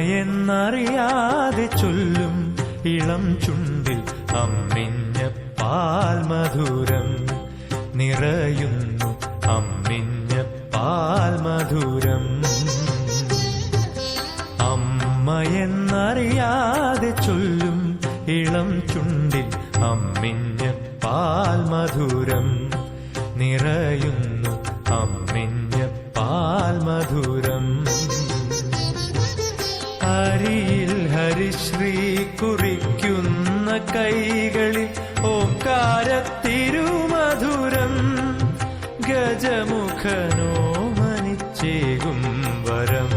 അമ്മയെന്നറിയാതെ ചൊല്ലും ഇളം ചുണ്ടിൽ അമ്മിഞ്ഞ പാൽ മധുരം നിറയുന്നു അമ്മിഞ്ഞ പാൽ മധുരം അമ്മയെന്നറിയാതെ ചൊല്ലും ഇളം ചുണ്ടിൽ അമ്മിഞ്ഞ പാൽ മധുരം നിറയുന്നു കുറിക്കുന്ന കൈകളിൽ ഓക്കാരത്തിരുമധുരം ഗജമുഖനോ മനിച്ചേകും വരം.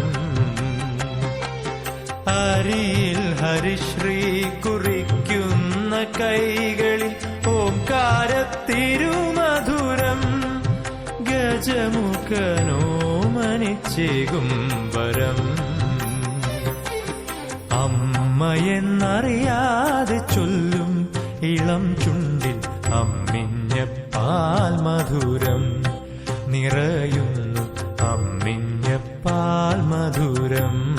അരിയിൽ ഹരിശ്രീ കുറിക്കുന്ന കൈകളിൽ ഓക്കാരത്തിരുമധുരം ഗജമുഖനോ മനിച്ചേകും വരം. അമ്മയെന്നറിയാതെ ചൊല്ലും ഇളം ചുണ്ടിൽ അമ്മിഞ്ഞ പാൽ മധുരം. നിറയുന്നു അമ്മിഞ്ഞ പാൽ മധുരം.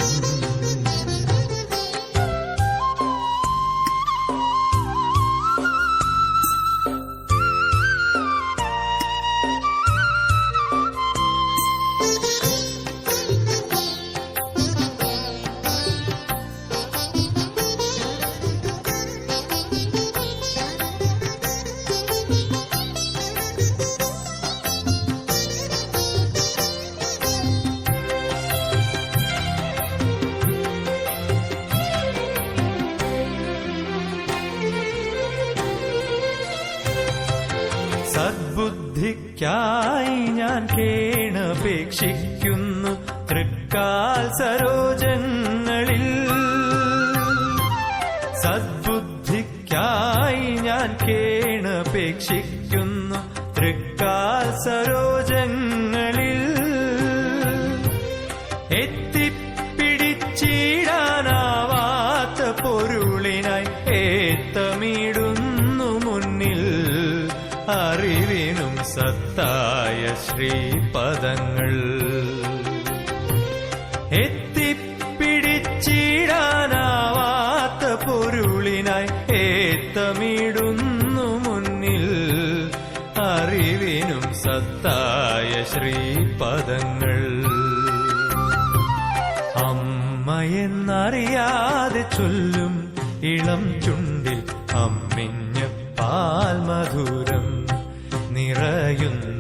സദ്ബുദ്ധിക്കായി ഞാൻ കേണപേക്ഷിക്കുന്നു തൃക്കാൽ സരോജങ്ങളിൽ സദ്ബുദ്ധിക്കായി ഞാൻ കേണപേക്ഷിക്കുന്നു തൃക്കാൽ സരോജങ്ങളിൽ എത്തിപ്പിടിച്ചിടാനാവാത്ത പൊരുളിനായി ഏത്തമിടുന്നു സത്തായ ശ്രീപദങ്ങൾ എത്തിപ്പിടിച്ചിടാനാവാത്ത പൊരുളിനായി ഏത്തമിടുന്നു മുന്നിൽ. അറിവിനും സത്തായ ശ്രീപദങ്ങൾ. അമ്മയെന്നറിയാതെ ചൊല്ലും ഇളം ചുണ്ടിൽ അമ്മിഞ്ഞ പാൽ മധുരം നിറയുന്നു അമ്മ